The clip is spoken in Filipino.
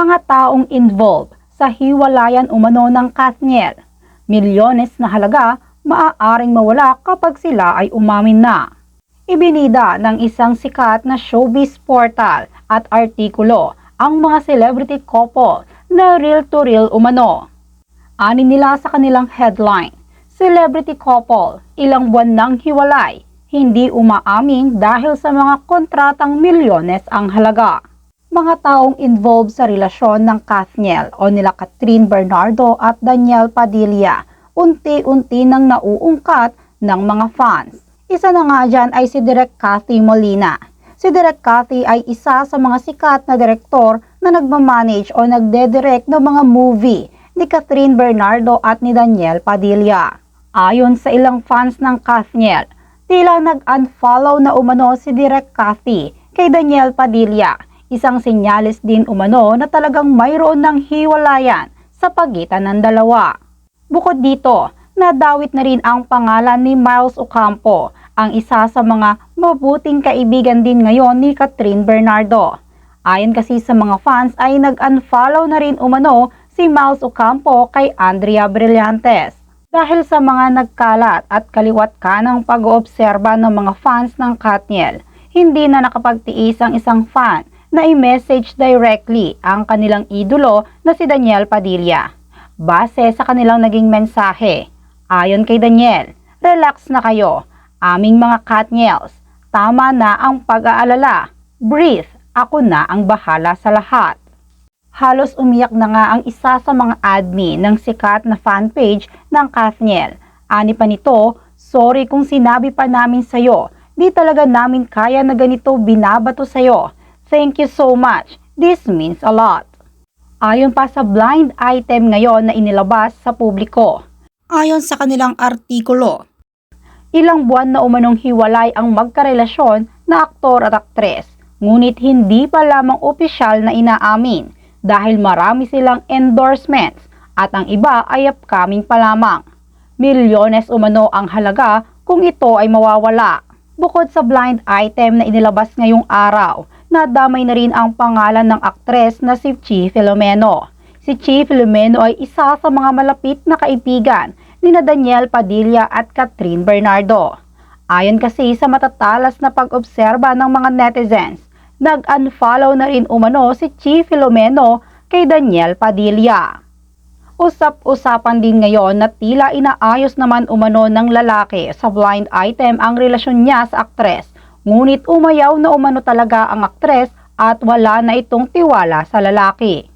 mga taong involved sa hiwalayan umano ng Kathniel. Milyones na halaga maaaring mawala kapag sila ay umamin na. Ibinida ng isang sikat na showbiz portal at artikulo ang mga celebrity couple na real-to-real umano. Ani nila sa kanilang headline, Celebrity couple, ilang buwan nang hiwalay, hindi umaamin dahil sa mga kontratang milyones ang halaga. Mga taong involved sa relasyon ng Kathniel o nila Catherine Bernardo at Daniel Padilla, unti-unti nang nauungkat ng mga fans. Isa na nga dyan ay si Direk Cathy Molina. Si Direk Cathy ay isa sa mga sikat na direktor na nagmamanage o nagdedirect ng mga movie ni Catherine Bernardo at ni Daniel Padilla. Ayon sa ilang fans ng Kathniel, tila nag-unfollow na umano si Direk Cathy kay Daniel Padilla. Isang sinyalis din umano na talagang mayroon ng hiwalayan sa pagitan ng dalawa. Bukod dito, nadawit na rin ang pangalan ni Miles Ocampo, ang isa sa mga mabuting kaibigan din ngayon ni Catherine Bernardo. Ayon kasi sa mga fans ay nag-unfollow na rin umano si Miles Ocampo kay Andrea Brillantes. Dahil sa mga nagkalat at kaliwat ka ng pag-oobserba ng mga fans ng Katniel, hindi na nakapagtiis ang isang fan na i-message directly ang kanilang idolo na si Daniel Padilla. Base sa kanilang naging mensahe, ayon kay Daniel, relax na kayo, aming mga Katniels, tama na ang pag-aalala, breathe, ako na ang bahala sa lahat. Halos umiyak na nga ang isa sa mga admin ng sikat na fanpage ng Kathniel. Ani pa nito, sorry kung sinabi pa namin sa'yo. Di talaga namin kaya na ganito binabato sa'yo. Thank you so much. This means a lot. Ayon pa sa blind item ngayon na inilabas sa publiko. Ayon sa kanilang artikulo, ilang buwan na umanong hiwalay ang magkarelasyon na aktor at aktres, ngunit hindi pa lamang opisyal na inaamin dahil marami silang endorsements at ang iba ay upcoming pa lamang. Milyones umano ang halaga kung ito ay mawawala. Bukod sa blind item na inilabas ngayong araw, nadamay na rin ang pangalan ng aktres na si Chi Filomeno. Si Chi Filomeno ay isa sa mga malapit na kaibigan ni na Daniel Padilla at Catherine Bernardo. Ayon kasi sa matatalas na pag-obserba ng mga netizens, nag-unfollow na rin umano si Chi Filomeno kay Daniel Padilla. Usap-usapan din ngayon na tila inaayos naman umano ng lalaki sa blind item ang relasyon niya sa aktres. Ngunit umayaw na umano talaga ang aktres at wala na itong tiwala sa lalaki.